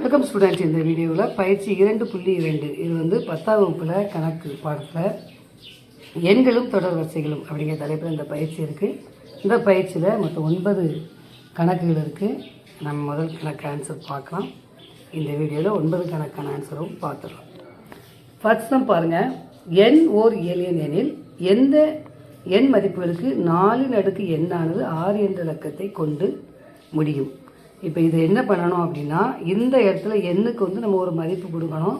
Welcome students இந்த வீடியோவில் பயிற்சி இரண்டு புள்ளி இரண்டு. இது வந்து பத்தாம் வகுப்பில் கணக்கு பாடத்தில். எண்களும் தொடர் வரிசைகளும் அப்படிங்கிற தலைப்பில் இந்த பயிற்சி இருக்குது இந்த பயிற்சியில் மொத்தம் ஒன்பது கணக்குகள் இருக்குது நம்ம முதல் கணக்கு ஆன்சர் பார்க்கலாம். இந்த வீடியோவில் ஒன்பது கணக்கான ஆன்சரும் பார்த்துடலாம். ஃபர்ஸ்ட் தான் பாருங்கள் எண் ஓர் ஏலியன் எனில் எந்த எண் மதிப்புகளுக்கு நாலின் அடுக்கு எண்ணானது ஆறு என்ற இலக்கத்தை கொண்டு முடியும்? இப்போ இது என்ன பண்ணணும் அப்படின்னா இந்த இடத்துல எண்ணுக்கு வந்து நம்ம ஒரு மதிப்பு கொடுக்கணும்.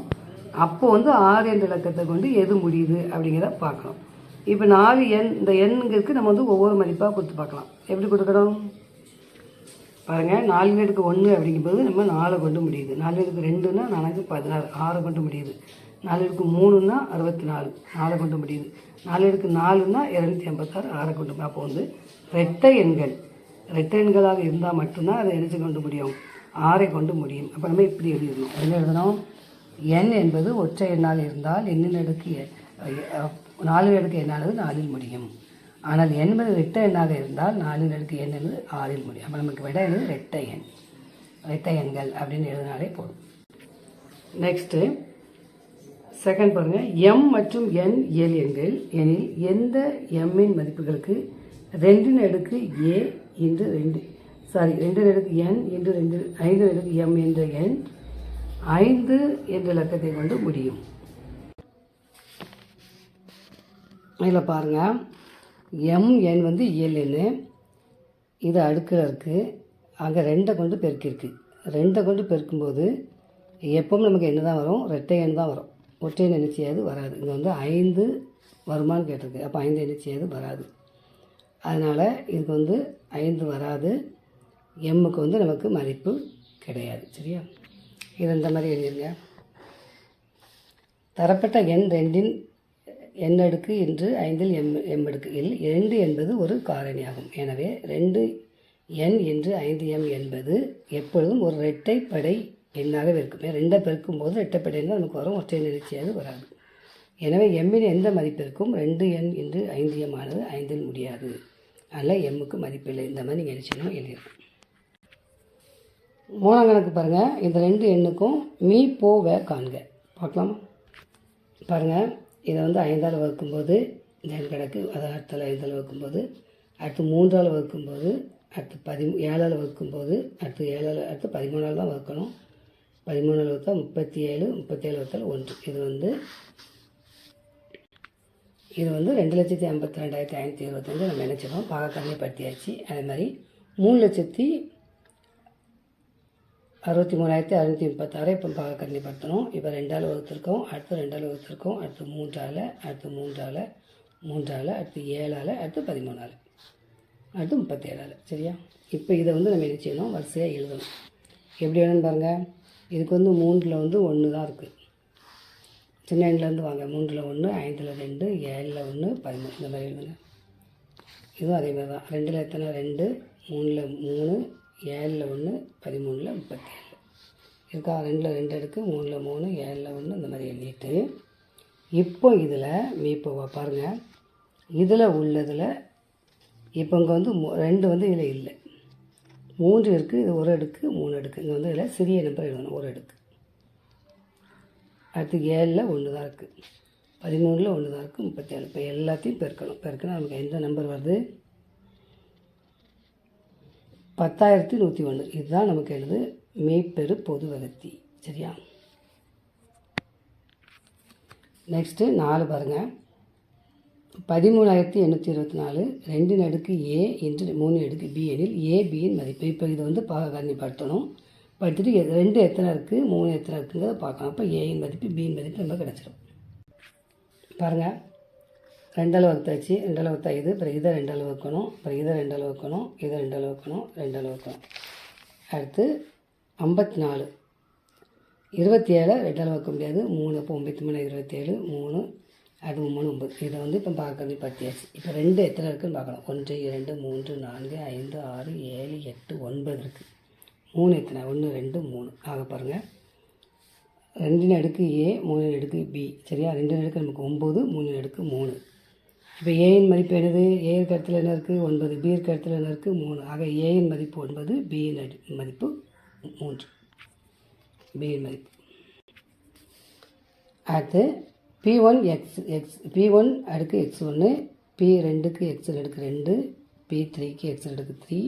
அப்போ வந்து ஆறு என்ற இலக்கத்தை கொண்டு எது முடியுது அப்படிங்கிறத பார்க்கணும். இப்போ நாலு எண் இந்த எண்ணுங்கிறதுக்கு நம்ம வந்து ஒவ்வொரு மதிப்பாக கொடுத்து பார்க்கலாம். எப்படி கொடுக்கணும்? பாருங்கள் நாலு பேருக்கு ஒன்று அப்படிங்கும்போது நம்ம நாலு கொண்டு முடியுது. நாலு பேருக்கு ரெண்டுன்னா நாளைக்கு பதினாறு ஆறை கொண்டு முடியுது. நாலு பேருக்கு மூணுன்னா அறுபத்தி நாலு நாலு கொண்டு முடியுது. நாலு பேருக்கு நாலுன்னா இரநூத்தி ஐம்பத்தாறு ஆறை கொண்டு. அப்போ வந்து ரெட்டை எண்கள். ரெட்டை இருந்தால் மட்டும்தான் அதை நினச்சி கொண்டு முடியும்? ஆறை கொண்டு முடியும். அப்போ நம்ம இப்படி எழுதிடணும் என்ன எழுதணும். எண் என்பது ஒற்றை எண்ணால் இருந்தால் எண்ணின் அடுக்கு நாலு அடுக்கு எண்ணானது நாலில் முடியும். ஆனால் எண்பது ரெட்டை எண்ணாக இருந்தால் நாலின் அடுக்கு எண் என்பது ஆறில் முடியும். அப்போ நமக்கு விட என்பது ரெட்டை எண். ரெட்டை எண்கள் அப்படின்னு எழுதினாலே போதும். நெக்ஸ்ட்டு செகண்ட் பாருங்கள் எம் மற்றும் என் இயல் எண்கள். எனில் எந்த எம்மின் மதிப்புகளுக்கு ரெண்டின் அடுக்கு ஏ இன்று ரெண்டு சாரி ரெண்டு அடுக்கு என் இன்று ரெண்டு ஐந்து அடுக்கு எம் என்ற எண் ஐந்து என்ற இலக்கத்தை கொண்டு முடியும். இதில் பாருங்கள் எம் எண் வந்து இயல் இது அடுக்கில் இருக்குது அங்கே ரெண்டை கொண்டு பெருக்கிருக்கு. ரெண்டை கொண்டு பெருக்கும்போது எப்பவும் நமக்கு என்ன தான் வரும் ரெட்டை எண் தான் வரும். ஒற்றை எண் என்ன வராது. இங்கே வந்து ஐந்து வருமானு கேட்டிருக்கு. அப்போ ஐந்து என்ன வராது. அதனால் இதுக்கு வந்து ஐந்து வராது. எம்முக்கு வந்து நமக்கு மதிப்பு கிடையாது சரியா? இது இந்த மாதிரி எழுதிருங்க. தரப்பட்ட எண் ரெண்டின் எண் அடுக்கு இன்று ஐந்தில் எம் எம் அடுக்கு இல் இரண்டு என்பது ஒரு காரணியாகும். எனவே ரெண்டு எண் என்று ஐந்து எம் என்பது எப்பொழுதும் ஒரு இரட்டைப்படை எண்ணாகவே இருக்கும். ரெண்டை பெருக்கும்போது இரட்டைப்படை எண்ணாக நமக்கு வரும் ஒற்றை நிகழ்ச்சியாக வராது. எனவே எம்மின் எந்த மதிப்பிற்கும் ரெண்டு எண் என்று ஐந்து எம் ஆனது ஐந்தில் முடியாது. அதனால் எம்முக்கு மதிப்பில்லை இந்த மாதிரி நீங்கள் நினச்சிக்கணும் எழுதிடணும் மூணாம் கணக்கு பாருங்கள் இந்த ரெண்டு எண்ணுக்கும் மீ போ வே காண்க. பார்க்கலாமா? பாருங்கள் இதை வந்து ஐந்தால் வகுக்கும்போது இந்த எண் கணக்கு அதை அடுத்தால் ஐந்தால் வகுக்கும்போது அடுத்து மூன்றால் வகுக்கும்போது அடுத்து பதி ஏழால் வகுக்கும்போது அடுத்து ஏழால் அடுத்து பதிமூணால் தான் வகுக்கணும். பதிமூணால் வகுத்தா முப்பத்தி ஏழு முப்பத்தி ஏழு வகுத்தால் ஒன்று. இது வந்து இது வந்து ரெண்டு லட்சத்தி ஐம்பத்தி ரெண்டாயிரத்தி ஐநூற்றி இருபத்தஞ்சு நம்ம நினச்சிடும் பாகக்கண்ணிப்படுத்தியாச்சு அதே மாதிரி மூணு லட்சத்தி அறுபத்தி மூணாயிரத்தி அறுநூற்றி முப்பத்தாறு இப்போ பாக கம்மிப்படுத்தணும் இப்போ ரெண்டால் வகுத்துருக்கோம். அடுத்து ரெண்டால் வகுத்துருக்கோம். அடுத்து மூன்றால் அடுத்து மூன்றால் மூன்றால் அடுத்து ஏழால் அடுத்து பதிமூணால் அடுத்து முப்பத்தேழால். சரியா? இப்போ இதை வந்து நம்ம என்ன செய்யணும்? வரிசையாக எழுதணும். எப்படி வேணும்னு பாருங்கள் இதுக்கு வந்து மூன்றில் வந்து ஒன்று தான் இருக்குது சின்ன எண்ணிலேருந்து வாங்க. மூன்றில் ஒன்று ஐந்தில் ரெண்டு ஏழில் ஒன்று பதிமூணு இந்த மாதிரி எழுதுங்க. இதுவும் அதே மாதிரி தான். ரெண்டில் எத்தனை? ரெண்டு மூணில் மூணு ஏழில் ஒன்று பதிமூணில் முப்பத்தேழு. இருக்கா? ரெண்டில் ரெண்டு எடுக்கு மூணில் மூணு ஏழில் ஒன்று இந்த மாதிரி எழுதிட்டு. இப்போ இதில் இப்போ பாருங்கள் இதில் உள்ளதில் இப்போ இங்கே வந்து ரெண்டு வந்து இதில் இல்லை. மூன்று இருக்குது இது ஒரு அடுக்கு மூணு அடுக்கு. இங்கே வந்து இதில் சிறிய நம்பர் எழுதணும் ஒரு அடுக்கு. அடுத்து ஏழில் ஒன்று தான் இருக்குது பதிமூணில் ஒன்று தான் இருக்குது முப்பத்தேழு. இப்போ எல்லாத்தையும் பெருக்கணும். பெருக்கணும் நமக்கு எந்த நம்பர் வருது? பத்தாயிரத்தி நூற்றி ஒன்று இதுதான் நமக்கு எழுது மெய்ப்பெரு பொது வகுத்தி. சரியா? நெக்ஸ்ட்டு நாலு பாருங்கள் பதிமூணாயிரத்தி எண்ணூற்றி இருபத்தி நாலு. ரெண்டு நடுக்கு ஏ என்று மூணு அடுக்கு பி எனில் ஏபியின் மதிப்பு. இப்போ இதை வந்து பாககாரணிப்படுத்தணும். படுத்தணும் எ- ரெண்டு எத்தனை இருக்குது மூணு எத்தனை இருக்குங்கிறத பார்க்கலாம். அப்போ ஏயின் மதிப்பு பியின் மதிப்பு நம்ம கிடச்சிரும். பாருங்கள் ரெண்டளவு வகுத்தாச்சு. ரெண்டளவு வகுத்தா இது அப்புறம் இதை ரெண்டால் வைக்கணும் அப்புறம் இதை அளவு வக்கணும் இதை ரெண்டால் வகுக்கணும் ரெண்டால் வைக்கணும். அடுத்து ஐம்பத்தி நாலு இருபத்தி ஏழை ரெண்டால் வைக்க முடியாது. மூணு இப்போ ஒம்பத்தி மூணு இருபத்தேழு மூணு அது மூணு ஒம்பது. இதை வந்து இப்போ பார்க்கறது பத்தியாச்சு. இப்போ ரெண்டு எத்தனை இருக்குதுன்னு பார்க்கணும் ஒன்று இரண்டு மூன்று நான்கு ஐந்து ஆறு ஏழு எட்டு ஒன்பது இருக்குது மூணு எத்தனை? ஒன்று ரெண்டு மூணு. ஆக பாருங்கள் ரெண்டின் அடுக்கு ஏ மூணு அடுக்கு பி சரியா? ரெண்டின் அடுக்கு நமக்கு ஒம்பது மூணு அடுக்கு மூணு. இப்போ ஏயின் மதிப்பு என்னது? ஏ இருக்க இடத்துல என்ன இருக்குது ஒன்பது. பி இருக்க இடத்துல என்ன இருக்குது மூணு. ஆக ஏயின் மதிப்பு ஒன்பது பியின் அடி மதிப்பு மூன்று. பியின் மதிப்பு. அடுத்து P one x x P one அடுக்கு எக்ஸ் ஒன்று பி ரெண்டுக்கு எக்ஸ் அடுக்கு ரெண்டு பி த்ரீக்கு எக்ஸ் அடுக்கு த்ரீ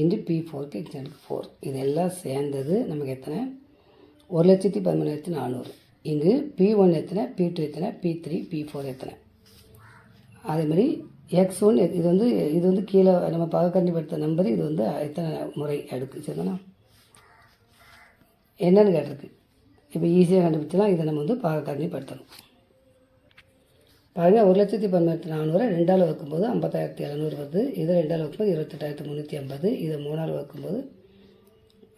இன்ட்டு பி ஃபோருக்கு எக்ஸ் ஃபோர் இதெல்லாம் சேர்ந்தது நமக்கு எத்தனை? ஒரு லட்சத்தி பதிமூணாயிரத்தி நானூறு. இங்கு பி ஒன் எத்தனை? பி டூ எத்தனை? பி த்ரீ பி ஃபோர் எத்தனை? அதேமாதிரி எக்ஸ் ஒன் இது வந்து இது வந்து கீழே நம்ம பகக்கண்டிப்படுத்த நம்பர் இது வந்து எத்தனை முறை அடுக்கு சரிதானா? என்னென்னு கேட்டிருக்கு. இப்போ ஈஸியாக கண்டுபிடிச்சலாம் இதை நம்ம வந்து பகக்கண்டிப்படுத்தணும் பாருங்கள் ஒரு லட்சத்தி பதினெட்டு நானூறு ரெண்டால் வைக்கும்போது ஐம்பத்தாயிரத்தி எழுநூறு வருது. இது ரெண்டால் வைக்கும்போது இருபத்தெட்டாயிரத்தி முந்நூற்றி ஐம்பது இதை மூணால் வைக்கும்போது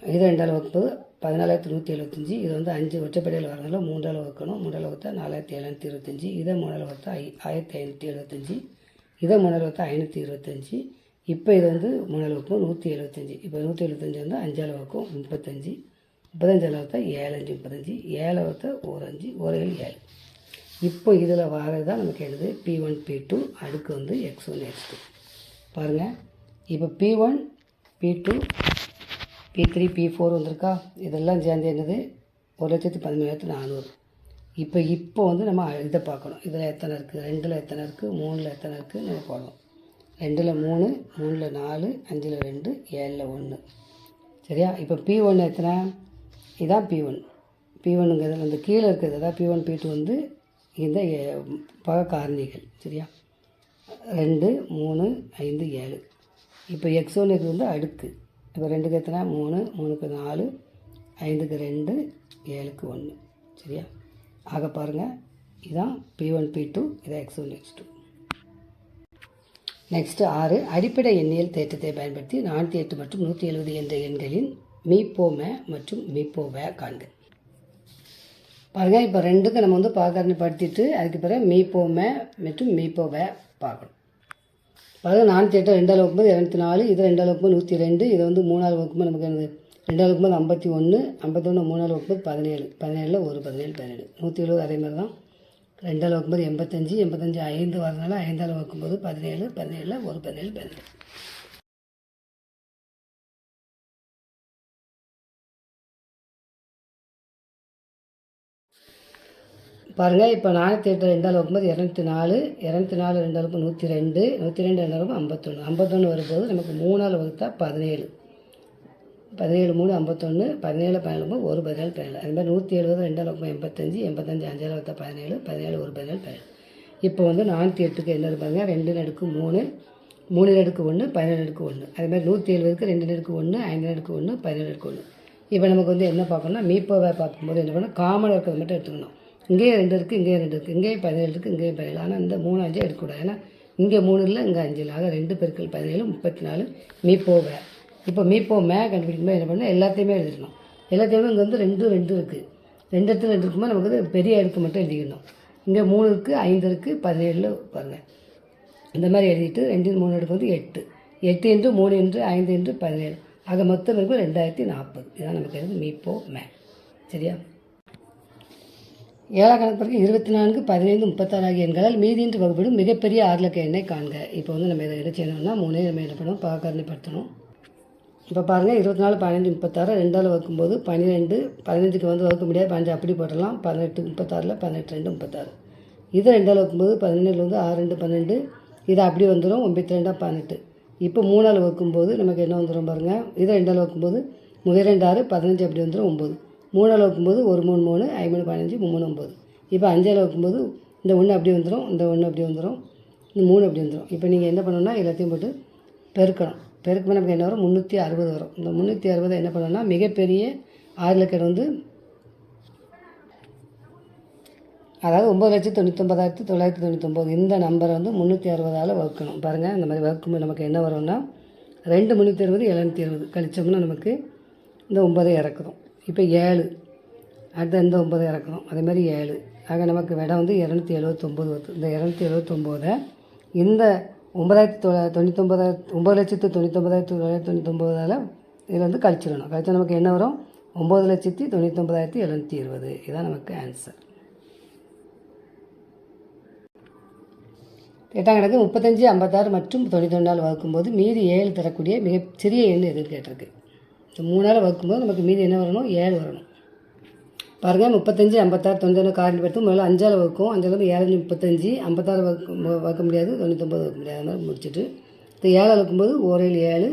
இது ரெண்டால் வைக்கும்போது பதினாலாயிரத்தி நூற்றி எழுபத்தஞ்சி இது வந்து அஞ்சு ஒற்றைப்படையில் வரனால மூன்றால் வைக்கணும் மூன்றாவது வைத்தா நாலாயிரத்தி எழுநூற்றி இருபத்தஞ்சி இதை மூணாவது வைத்தா ஐ ஆயிரத்தி ஐநூற்றி எழுபத்தஞ்சி இதை மூணாவது வைத்தா ஐநூற்றி இருபத்தஞ்சி இப்போ இது வந்து மூணாவது வைக்கும் நூற்றி எழுபத்தஞ்சி இப்போ நூற்றி எழுபத்தஞ்சி வந்து அஞ்சாவது வைக்கும் முப்பத்தஞ்சு முப்பத்தஞ்சாவது வைத்தா ஏழு அஞ்சு முப்பத்தஞ்சு ஏழை வைத்தா ஒரு அஞ்சு ஒரு ஏழு ஏழு. இப்போ இதில் வரது தான் நமக்கு எழுது பி ஒன் பி டூ அடுக்கு வந்து எக்ஸ் ஒன் எக்ஸ் டூ பாருங்கள் இப்போ P one P two P three P four வந்திருக்கா? இதெல்லாம் சேர்ந்து என்னது? ஒரு லட்சத்து பதிமூணாயிரத்து நானூறு. இப்போ இப்போ வந்து நம்ம இதை பார்க்கணும். இதில் எத்தனை இருக்குது ரெண்டில் எத்தனை இருக்குது மூணில் எத்தனை இருக்குதுன்னு நம்ம போடணும். ரெண்டில் மூணு மூணில் நாலு அஞ்சில் ரெண்டு ஏழில் ஒன்று சரியா? இப்போ பி ஒன்று எத்தனை? இதான் பி ஒன் பி ஒன்னுங்கிறது அந்த கீழே இருக்கிறது. அதாவது பி ஒன் பி டூ வந்து இந்த பக காரணிகள் சரியா? ரெண்டு மூணு ஐந்து ஏழு. இப்போ எக்ஸ் ஒன் இது வந்து அடுக்கு இப்போ ரெண்டுக்கு எத்தனை? மூணு மூணுக்கு நாலு ஐந்துக்கு ரெண்டு ஏழுக்கு ஒன்று சரியா? ஆக பாருங்கள் இதான் பி ஒன் பி டூ இதான் x one x two next ஆறு அடிப்படை எண்ணியல் தேற்றத்தை பயன்படுத்தி நானூற்றி எட்டு மற்றும் நூற்றி எழுபது என்ற எண்களின் மீப்போம மற்றும் மீப்போவ காண்க. பாருங்கள் இப்போ ரெண்டுக்கும் நம்ம வந்து பாகரணி படுத்திட்டு அதுக்கு பிறகு மீப்போம மற்றும் மீப்போவ பார்க்கணும். பாருங்கள் நானூற்றி எட்டு ரெண்டாவது வகுக்கும்போது இரநூத்தி நாலு இது ரெண்டாவது வகுக்கும்போது நூற்றி ரெண்டு இதை வந்து மூணாவது வகுக்கும்போது நமக்கு என்னது? ரெண்டாவது வகுக்கும்போது ஐம்பத்தி ஒன்று ஐம்பத்தொன்று மூணாவது வகுக்கும்போது பதினேழு பதினேழில் ஒரு பதினேழு பதினேழு. நூற்றி எழுபது அதே மாதிரி தான். ரெண்டாவது வகுக்கும்போது எண்பத்தஞ்சு எண்பத்தஞ்சு ஐந்து வரதுனால ஐந்தாவது வகுக்கும்போது பதினேழு பதினேழில் ஒரு பதினேழு பதினேழு. பாருங்கள் இப்போ நானூற்றி எட்டு ரெண்டு அளவுக்கு போது இரநூத்தி நாலு இரநூத்தி நாலு ரெண்டு அளவுக்கு நூற்றி ரெண்டு நூற்றி ரெண்டு ரெண்டாளுக்கு ஐம்பத்தொன்று ஐம்பத்தொன்று வரும்போது நமக்கு மூணால் வகுத்தா பதினேழு. பதினேழு மூணு ஐம்பத்தொன்று பதினேழு பதினேழு ஒரு பதினேழு பதினேழு. அது மாதிரி நூற்றி எழுபது ரெண்டு அளவுக்கு எண்பத்தஞ்சு எண்பத்தஞ்சு அஞ்சால் வகுத்தா பதினேழு பதினேழு ஒரு பதினேழு பதினேழு. இப்போ வந்து நானூற்றி எட்டுக்கு என்னது பாருங்கள் ரெண்டு நடுக்கு மூணு மூணு நடுக்கு ஒன்று பதினேழு நடுக்கு ஒன்று அது மாதிரி நூற்றி எழுபதுக்கு ரெண்டு நடுக்கு ஒன்று ஐந்து நடுக்கு ஒன்று பதினேழு நடுக்கு ஒன்று இப்போ நமக்கு வந்து என்ன பார்க்கணும்னா மீப்போவை பார்க்கும்போது என்ன பண்ணணும் காமனாக இருக்கிறது மட்டும் எடுத்துக்கணும். இங்கேயும் ரெண்டு இருக்குது இங்கேயும் ரெண்டு இருக்குது இங்கேயும் பதினேழு இருக்குது இங்கேயும் பதினேழு. ஆனால் இந்த மூணு அஞ்சு எடுக்கக்கூடாது. ஏன்னா இங்கே மூணு இல்லை இங்கே அஞ்சு இல்லை. ஆக ரெண்டு பெருக்கள் பதினேழு முப்பத்தி நாலு மீப்போவை இப்போ மீப்போ மே கண்டுபிடிக்கும்போது என்ன பண்ணால் எல்லாத்தையுமே எழுதிடணும். எல்லாத்தையுமே இங்கே வந்து ரெண்டு ரெண்டு இருக்குது ரெண்டு இடத்துல ரெண்டு இருக்கும்போது நமக்கு வந்து பெரிய அடுக்கு மட்டும் எழுதிக்கணும். இங்கே மூணு இருக்குது ஐந்து இருக்குது பதினேழில் பாருங்கள் இந்த மாதிரி எழுதிட்டு ரெண்டு மூணு அடுக்கு வந்து எட்டு. எட்டு என்று மூணு என்று ஐந்து என்று பதினேழு. ஆக மொத்தம் இருக்கும் ரெண்டாயிரத்தி நாற்பது. இதான் நமக்கு எழுது மீப்போ மே. சரியா? ஏழாம் கணக்கு பிறகு இருபத்தி நான்கு பதினைந்து முப்பத்தாறு ஆகிய எண்களால் மீதின்று வகுப்பிடும் மிகப்பெரிய ஆறு இலக்க எண்ணை காண்க. இப்போ வந்து நம்ம இதை என்ன செய்யணும்னா மூணே நம்ம என்ன பண்ணணும்? பாகரணப்படுத்தணும் இப்போ பாருங்கள் இருபத்தி நாலு பதினஞ்சு முப்பத்தாறு ரெண்டால் வகுக்கும்போது பன்னிரெண்டு பதினஞ்சுக்கு வந்து வகுக்க முடியாது. பதினஞ்சு அப்படி போடலாம் பதினெட்டு முப்பத்தாறில் பதினெட்டு ரெண்டு முப்பத்தாறு. இது ரெண்டால் வகுக்கும்போது பதினேழு வந்து ஆறு ரெண்டு பன்னெண்டு. இது அப்படி வந்துடும் ஒம்பத்தி ரெண்டாக பதினெட்டு. இப்போ மூணால் வகுக்கும்போது நமக்கு என்ன வந்துடும் பாருங்கள் இது ரெண்டால் வகுக்கும்போது முதல் ரெண்டு ஆறு பதினஞ்சு அப்படி வந்துடும் ஒம்பது மூணால் வகுக்கும்போது ஒரு மூணு மூணு ஐமூணு பதினஞ்சு மூணு ஒம்பது இப்போ அஞ்சால் வகுக்கும்போது இந்த ஒன்று அப்படி வந்துடும் இந்த ஒன்று அப்படி வந்துடும் இந்த மூணு அப்படி வந்துடும் இப்போ நீங்கள் என்ன பண்ணணும்னா எல்லாத்தையும் போட்டு பெருக்கணும். பெருக்கும்போது நமக்கு என்ன வரும்? முந்நூற்றி அறுபது வரும். இந்த முந்நூற்றி அறுபதை என்ன பண்ணணும்னா மிகப்பெரிய ஆறு லட்சம் வந்து அதாவது ஒம்பது லட்சத்தி தொண்ணூத்தொம்பதாயிரத்தி தொள்ளாயிரத்தி தொண்ணூத்தொம்பது இந்த நம்பரை வந்து முந்நூற்றி அறுபதால் வகுக்கணும். பாருங்கள் இந்த மாதிரி வகுக்கும்போது நமக்கு என்ன வரும்னா ரெண்டு முந்நூற்றி அறுபது எழுநூற்றி அறுபது. கழிச்சோம்னா நமக்கு இந்த ஒம்பதை இறக்குறோம் இப்போ ஏழு. அடுத்து இந்த ஒம்பது இறக்கணும்? அதேமாதிரி ஏழு. ஆக நமக்கு விடை வந்து இரநூத்தி எழுபத்தொம்போது வருது. இந்த இரநூத்தி எழுபத்தொம்போதை இந்த ஒம்பதாயிரத்தி தொள்ளா தொண்ணூத்தொம்பதாயிரத்து ஒம்பது லட்சத்து தொண்ணூத்தொம்பதாயிரத்தி தொள்ளாயிரத்தி தொண்ணூத்தொம்பதால் இதில் வந்து கழிச்சிடணும். கழிச்சா நமக்கு என்ன வரும்? ஒம்பது லட்சத்தி தொண்ணூத்தொம்பதாயிரத்தி எழுநூற்றி இருபது இதுதான் நமக்கு ஆன்சர் எட்டாம் கணக்கு முப்பத்தஞ்சு ஐம்பத்தாறு மற்றும் தொண்ணூத்தொன்றால் வகுக்கும்போது மீதி ஏழு தரக்கூடிய மிக சிறிய எண் எதுன்னு கேட்டிருக்கு இந்த மூணால் வகுக்கும்போது நமக்கு மீதி என்ன வரணும்? ஏழு வரணும். பாருங்கள் முப்பத்தஞ்சு ஐம்பத்தாறு தொண்ணூறு காரணி படுத்து முதல்ல அஞ்சால் வகுக்கும். அஞ்சாவது வந்து ஏழஞ்சு முப்பத்தஞ்சு ஐம்பத்தாறு வகுக்க வகுக்க முடியாது தொண்ணூத்தொம்பது வகுக்க முடியாது. அது மாதிரி முடிச்சுட்டு இப்போ ஏழால் வகுக்கும்போது ஓரேழு ஏழு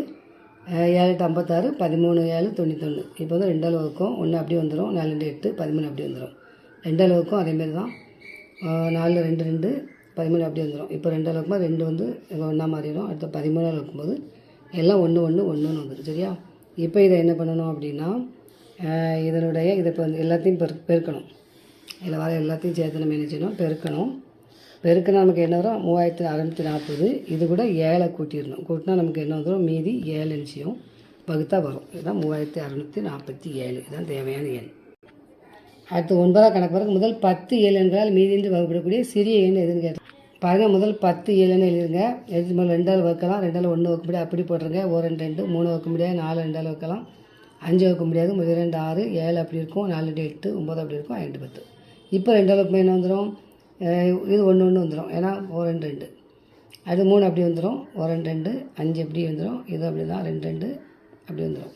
ஏழு எட்டு ஐம்பத்தாறு பதிமூணு ஏழு தொண்ணூத்தொன்று இப்போ வந்து ரெண்டால் வகுக்கும். ஒன்று அப்படியே வந்துடும் நாலு ரெண்டு எட்டு பதிமூணு அப்படியே வந்துடும் ரெண்டால் வகுக்கும் அதேமாரி தான். நாலு ரெண்டு ரெண்டு பதிமூணு அப்படியே வந்துடும் இப்போ ரெண்டால் வகுக்கும்போது ரெண்டு வந்து ஒன்றா மாறிடும். அடுத்த பதிமூணால் வகுக்கும்போது எல்லாம் ஒன்று ஒன்று ஒன்றுன்னு வந்துடும் சரியா? இப்போ இதை என்ன பண்ணணும் அப்படின்னா இதனுடைய இதை இப்போ வந்து எல்லாத்தையும் பெரு பெருக்கணும். இதில் வர எல்லாத்தையும் சேர்த்து நம்ம என்ன செய்யணும்? பெருக்கணும். பெருக்கினா நமக்கு என்ன வரும்? மூவாயிரத்து அறநூற்றி நாற்பது. இது கூட ஏழை கூட்டிடணும். கூட்டினா நமக்கு என்ன வந்துடும் மீதி ஏழு நிச்சயம் வகுத்தா வரும். இதுதான் மூவாயிரத்தி அறநூற்றி நாற்பத்தி ஏழு. இதுதான் தேவையான எண். அடுத்து ஒன்பதாம் கணக்கு பிறகு முதல் பத்து ஏழு என்றால் என்று வகுப்படக்கூடிய சிறிய எண் எதுன்னு கேட்டால் பாருங்கள் முதல் பத்து ஏழுன்னு எழுதுங்க எழுதி முதல்ல ரெண்டால் வைக்கலாம் ரெண்டால் ஒன்று வைக்க முடியாது அப்படி போட்டுருங்க. ஒரு ரெண்டு ரெண்டு மூணு வைக்க முடியாது நாலு ரெண்டால் வைக்கலாம் அஞ்சு வைக்க முடியாது முதல் ரெண்டு ஆறு ஏழு அப்படி இருக்கும் நாலு ரெண்டு எட்டு ஒம்பது அப்படி இருக்கும் ரெண்டு பத்து. இப்போ ரெண்டால் வைக்கும்போது என்ன வந்துடும் இது ஒன்று ஒன்று வந்துடும் ஏன்னா ஒரு ரெண்டு ரெண்டு. அது மூணு அப்படி வந்துடும் ஒரு ரெண்டு ரெண்டு அஞ்சு அப்படி வந்துடும் இது அப்படி தான் ரெண்டு ரெண்டு அப்படி வந்துடும்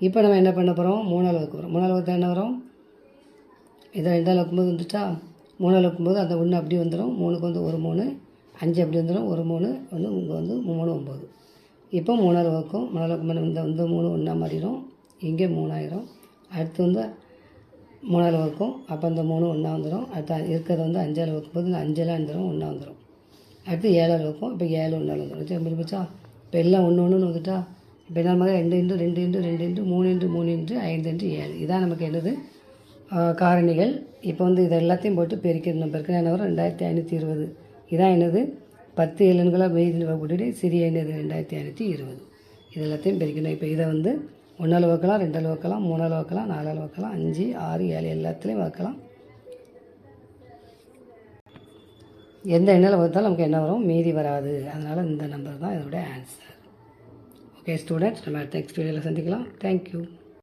இப்போ நம்ம என்ன பண்ண போகிறோம் மூணாவது வைக்க போகிறோம் மூணாவது வைத்தா என்ன வரும்? இதை ரெண்டாவது வைக்கும்போது வந்துட்டா மூணால் வைக்கும்போது அந்த ஒன்று அப்படி வந்துடும் மூணுக்கு வந்து ஒரு மூணு அஞ்சு அப்படி வந்துடும் ஒரு மூணு வந்து இங்கே வந்து மூணு ஒம்பது இப்போ மூணால் வைக்கும் மூணால் வைக்கும்போது இந்த இந்த மூணு ஒன்றா மாறிடும் இங்கே மூணாயிரம். அடுத்து வந்து மூணால் வைக்கும் அப்போ அந்த மூணு ஒன்றா வந்துடும் அடுத்து இருக்கிறது வந்து அஞ்சால் வைக்கும்போது இந்த அஞ்செல்லாம் வந்துடும் ஒன்றா வந்துடும் அடுத்து ஏழால் வைக்கும் இப்போ ஏழு ஒன்றால் வந்துடும் சரி முடிச்சா இப்போ எல்லாம் ஒன்று ஒன்றுன்னு வந்துட்டா? இப்போ என்ன மாதிரி ரெண்டு இன்ட்டு ரெண்டு இன்ட்டு ரெண்டு இன்ட்டு மூணு இன்ட்டு மூணு இன்ட்டு ஐந்து இன்ட்டு ஏழு. இதான் நமக்கு என்னது? காரணிகள். இப்போ வந்து இது எல்லாத்தையும் போட்டு பெருக்கிடணும். பெருக்கினா என்ன வரும்? ரெண்டாயிரத்தி ஐநூற்றி இருபது. இதான் என்னது? பத்து ஏழுங்களாக மெய்தில் போட்டுட்டு சிறிய என்னது ரெண்டாயிரத்தி ஐநூற்றி இருபது. இது எல்லாத்தையும் பெருக்கணும் இப்போ இதை வந்து ஒன்றால் வைக்கலாம் ரெண்டால் வைக்கலாம் மூணால் வைக்கலாம் நாலால் வைக்கலாம் அஞ்சு ஆறு ஏழு எல்லாத்துலேயும் வைக்கலாம் எந்த எண்ணில் வகுத்தாலும் நமக்கு என்ன வரும்? மீதி வராது. அதனால் இந்த நம்பர் தான் இதோட ஆன்சர் ஓகே ஸ்டூடெண்ட்ஸ் நம்ம நெக்ஸ்ட் வீடியோவில் சந்திக்கலாம். Thank you